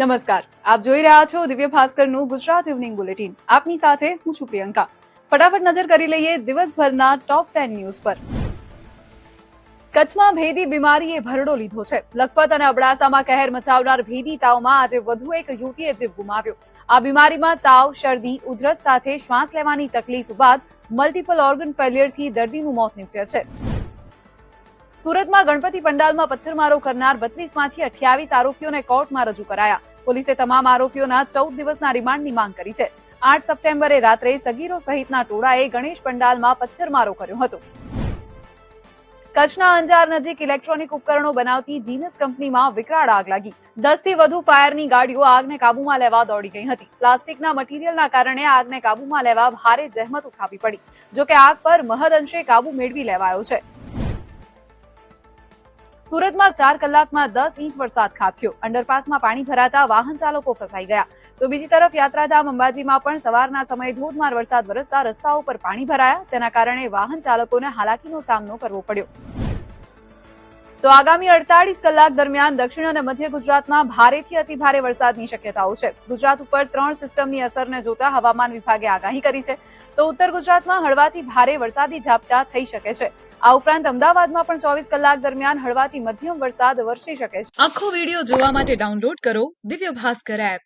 નમસ્કાર. આપ જોઈ રહ્યા છો દિવ્ય ભાસ્કરનું ગુજરાત ઇવનિંગ બુલેટિન. આપની સાથે હું છું પ્રિયંકા. ફટાફટ નજર કરી લઈએ દિવસભરના ટોપ ટેન ન્યૂઝ પર. કચ્છમાં ભેદી બીમારીએ ભરડો લીધો છે. લખપત અને અબડાસામાં કહેર મચાવનાર ભેદી તાવમાં આજે વધુ એક યુવતીએ જીવ ગુમાવ્યો. આ બીમારીમાં તાવ, શરદી, ઉધરસ સાથે શ્વાસ લેવાની તકલીફ બાદ મલ્ટિપલ ઓર્ગન ફેલિયરથી દર્દીનું મોત નીપજ્યા છે. સુરતમાં ગણપતિ પંડાલમાં પથ્થરમારો કરનાર બત્રીસમાંથી અઠ્યાવીસ આરોપીઓને કોર્ટમાં રજૂ કરાયા. પોલીસે તમામ આરોપીઓના ચૌદ દિવસના રિમાન્ડની માંગ કરી છે. આઠ સપ્ટેમ્બરે રાત્રે સગીરો સહિતના ટોળાએ ગણેશ પંડાલમાં પથ્થરમારો કર્યો હતો. કચ્છના અંજાર નજીક ઇલેક્ટ્રોનિક ઉપકરણો બનાવતી જીનસ કંપનીમાં વિકરાળ આગ લાગી. દસથી વધુ ફાયરની ગાડીઓ આગને કાબુમાં લેવા દોડી ગઈ હતી. પ્લાસ્ટિકના મટીરીયલના કારણે આગને કાબુમાં લેવા ભારે જહેમત ઉઠાવી પડી. જોકે આગ પર મહદ અંશે કાબુ મેળવી લેવાયો છે. સુરતમાં ચાર કલાકમાં દસ ઇંચ વરસાદ ખાબક્યો. અંડરપાસમાં પાણી ભરાતા વાહન ચાલકો ફસાઈ ગયા. તો બીજી તરફ યાત્રાધામ અંબાજીમાં પણ સવારના સમયે ધોધમાર વરસાદ વરસતા રસ્તાઓ પર પાણી ભરાયા. જેના કારણે વાહન ચાલકોને હાલાકીનો સામનો કરવો પડ્યો. તો આગામી અડતાલીસ કલાક દરમિયાન દક્ષિણ અને મધ્ય ગુજરાતમાં ભારેથી અતિભારે વરસાદની શક્યતાઓ છે. ગુજરાત ઉપર ત્રણ સિસ્ટમની અસરને જોતા હવામાન વિભાગે આગાહી કરી છે. તો ઉત્તર ગુજરાતમાં હળવાથી ભારે વરસાદી ઝાપટા થઈ શકે છે. આ ઉપરાંત અમદાવાદમાં પણ ચોવીસ કલાક દરમિયાન હળવાથી મધ્યમ વરસાદ વરસી શકે છે. આખો વીડિયો જોવા માટે ડાઉનલોડ કરો દિવ્ય ભાસ્કર એપ.